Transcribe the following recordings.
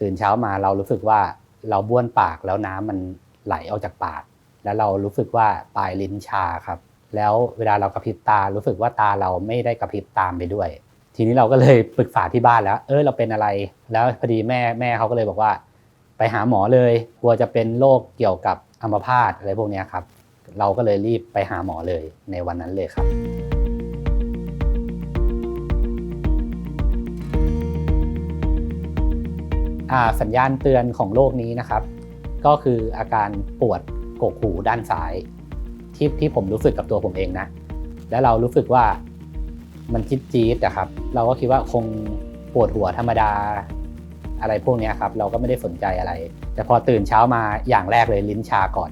ตื่นเช้ามาเรารู้สึกว่าเราบ้วนปากแล้วน้ำมันไหลออกจากปาก แล้วเรารู้สึกว่าปลายลิ้นชาครับ แล้วเวลาเรากระพริบตารู้สึกว่าตาเราไม่ได้กระพริบตามไปด้วย ทีนี้เราก็เลยปรึกษาที่บ้านแล้ว เออเราเป็นอะไร แล้วพอดีแม่แม่เขาก็เลยบอกว่า ไปหาหมอเลยกลัวจะเป็นโรคเกี่ยวกับอัมพาตอะไรพวกนี้ครับ เราก็เลยรีบไปหาหมอเลยในวันนั้นเลยครับ สัญญาณเตือนของโรคนี้นะครับ ก็คืออาการปวดกกหูด้านซ้าย ที่ที่ผมรู้สึกกับตัวผมเองนะ แล้วเรารู้สึกว่ามันจี๊ดจี๊ดอะครับ เราก็คิดว่าคงปวดหัวธรรมดา อะไรพวกนี้ครับ เราก็ไม่ได้สนใจอะไร แต่พอตื่นเช้ามาอย่างแรกเลยลิ้นชาก่อน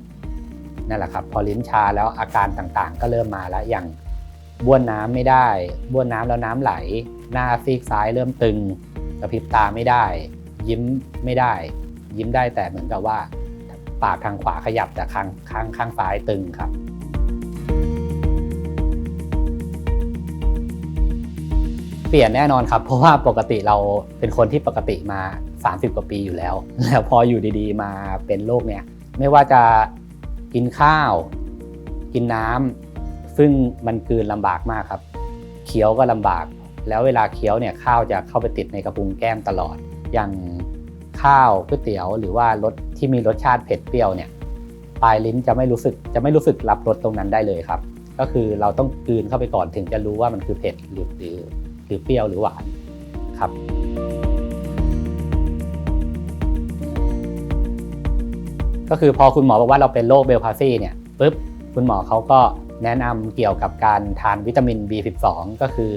นั่นแหละครับ พอลิ้นชาแล้วอาการต่างๆ ก็เริ่มมาแล้วอย่างบ้วนน้ำไม่ได้บ้วนน้ำแล้วน้ำไหล หน้าซีกซ้ายเริ่มตึงกระพริบตาไม่ได้ ยิ้มไม่ได้ ยิ้มได้แต่เหมือนกับว่า ปากทางขวาขยับแต่ข้างข้างข้างซ้ายตึงครับเปลี่ยนแน่นอนครับเพราะว่าปกติเราเป็นคนที่ปกติมา 30 กว่าปีอยู่แล้ว แล้วพออยู่ดีๆ มาเป็นโรคเนี่ยไม่ว่าจะกินข้าว กินน้ำซึ่งมันกืนลำบากมากครับเคี้ยวก็ลำบาก แล้วเวลาเคี้ยวเนี่ยข้าวจะเข้าไปติดในกระพุ้งแก้มตลอด อย่างข้าวก๋วยเตี๋ยว หรือว่ารสที่มีรสชาติเผ็ดเปรี้ยวเนี่ยปลายลิ้นจะไม่รู้สึกจะไม่รู้สึกรับรสตรงนั้นได้เลยครับ ก็คือเราต้องกลืนเข้าไปก่อนถึงจะรู้ว่ามันคือเผ็ดหรือหรือหรือเปรี้ยวหรือหวานครับ ก็คือพอคุณหมอบอกว่าเราเป็นโรคเบลพาซีเนี่ยปุ๊บคุณหมอเขาก็แนะนำเกี่ยวกับการทานวิตามิน B12 ก็คือ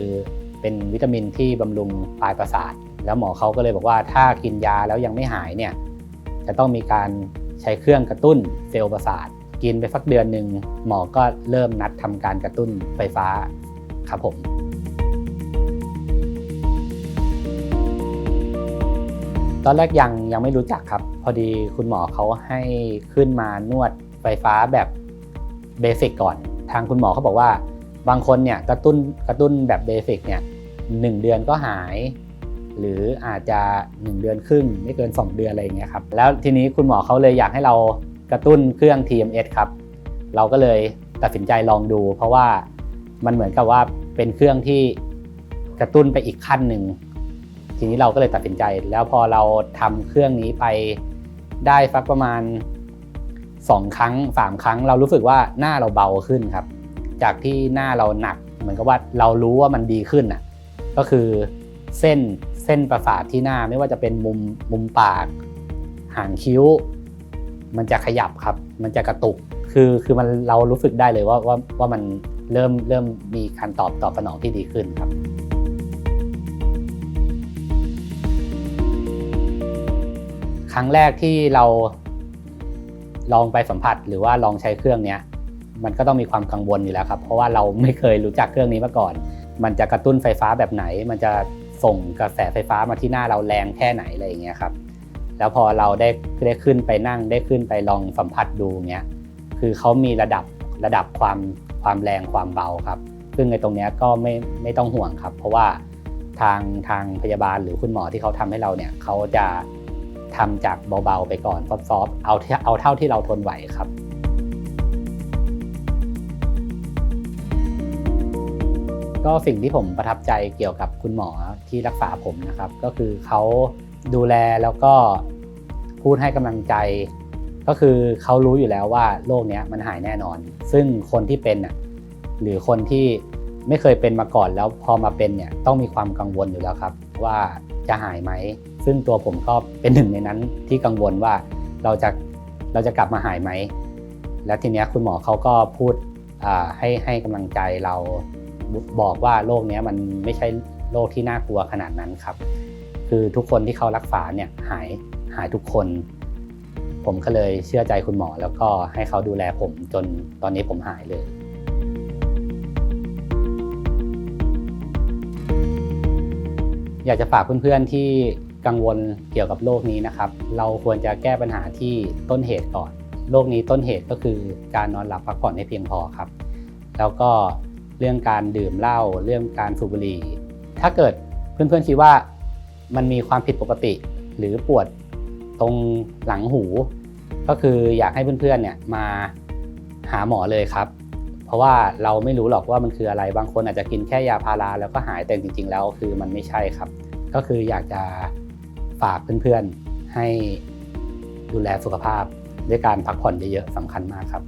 เป็นวิตามินที่บำรุงปลายประสาท แล้วหมอเขาก็เลยบอกว่าถ้ากินยาแล้วยังไม่หายเนี่ยจะต้องมีการใช้เครื่องกระตุ้นเซลล์ประสาท กินไปสักเดือนหนึ่งหมอก็เริ่มนัดทำการกระตุ้นไฟฟ้าครับผมตอนแรกยังยังไม่รู้จักครับ พอดีคุณหมอเขาให้ขึ้นมานวดไฟฟ้าแบบเบสิกก่อน ทางคุณหมอเขาบอกว่า บางคนเนี่ยกระตุ้นกระตุ้นแบบเบสิกเนี่ยหนึ่งเดือนก็หาย หรืออาจจะ 1 เดือนครึ่ง ไม่เกิน 2 เดือนอะไรอย่างเงี้ยครับแล้วทีนี้คุณหมอเขาเลยอยากให้เรากระตุ้นเครื่อง TMS ครับ เราก็เลยตัดสินใจลองดู เพราะว่ามันเหมือนกับว่าเป็นเครื่องที่กระตุ้นไปอีกขั้นหนึ่งทีนี้เราก็เลยตัดสินใจ แล้วพอเราทำเครื่องนี้ไปได้สักประมาณ 2 ครั้ง 3 ครั้ง เรารู้สึกว่าหน้าเราเบาขึ้นครับ จากที่หน้าเราหนัก เหมือนกับว่าเรารู้ว่ามันดีขึ้นอะก็คือ เส้นเส้นประสาทที่หน้าไม่ว่าจะเป็นมุมมุมปากหางคิ้ว มันจะขยับครับ มันจะกระตุกคือคือมันเรารู้สึกได้เลยว่าว่าว่ามันเริ่มเริ่มมีการตอบตอบสนองที่ดีขึ้นครับ ครั้งแรกที่เราลองไปสัมผัสหรือว่าลองใช้เครื่องเนี้ยมันก็ต้องมีความกังวลอยู่แล้วครับ เพราะว่าเราไม่เคยรู้จักเครื่องนี้มาก่อน มันจะกระตุ้นไฟฟ้าแบบไหน มันจะ ส่งกระแสไฟฟ้ามาที่หน้าเราแรงแค่ไหนอะไรอย่างเงี้ยครับแล้วพอเราได้ได้ขึ้นไปนั่งได้ขึ้นไปลองสัมผัสดูเงี้ยคือเขามีระดับระดับความความแรงความเบาครับ ซึ่งในตรงเนี้ยก็ไม่ไม่ต้องห่วงครับ เพราะว่าทางทางพยาบาลหรือคุณหมอที่เขาทำให้เราเนี่ยเขาจะทำจากเบาๆไปก่อนซอฟๆเอาเอาเท่าที่เราทนไหวครับก็สิ่งที่ผมประทับใจเกี่ยวกับคุณหมอ ที่รักษาผมนะครับ ก็คือเขาดูแลแล้วก็พูดให้กำลังใจ ก็คือเขารู้อยู่แล้วว่าโรคนี้มันหายแน่นอน ซึ่งคนที่เป็นน่ะหรือคนที่ไม่เคยเป็นมาก่อนแล้วพอมาเป็นเนี่ยต้องมีความกังวลอยู่แล้วครับ ว่าจะหายไหม ซึ่งตัวผมก็เป็นหนึ่งในนั้นที่กังวลว่าเราจะเราจะกลับมาหายไหม แล้วทีเนี้ยคุณหมอเขาก็พูดให้ให้กำลังใจเราบอกว่าโรคนี้มันไม่ใช่ โรคที่น่ากลัวขนาดนั้นครับ คือทุกคนที่เขารักษาเนี่ยหายหายทุกคน ผมก็เลยเชื่อใจคุณหมอ แล้วก็ให้เขาดูแลผมจนตอนนี้ผมหายเลยอยากจะฝากเพื่อนๆที่กังวลเกี่ยวกับโรคนี้นะครับ เราควรจะแก้ปัญหาที่ต้นเหตุก่อน โรคนี้ต้นเหตุก็คือการนอนหลับพักผ่อนให้เพียงพอครับ แล้วก็เรื่องการดื่มเหล้า เรื่องการสูบบุหรี่ ถ้าเกิดเพื่อนๆคิดว่ามันมีความผิดปกติ หรือปวดตรงหลังหู ก็คืออยากให้เพื่อนๆเนี่ยมาหาหมอเลยครับ เพราะว่าเราไม่รู้หรอกว่ามันคืออะไรบางคนอาจจะกินแค่ยาพาราแล้วก็หายแต่จริง ๆ แล้วคือมันไม่ใช่ครับ ก็คืออยากจะฝากเพื่อนๆให้ดูแลสุขภาพ ด้วยการพักผ่อนเยอะๆสำคัญมากครับ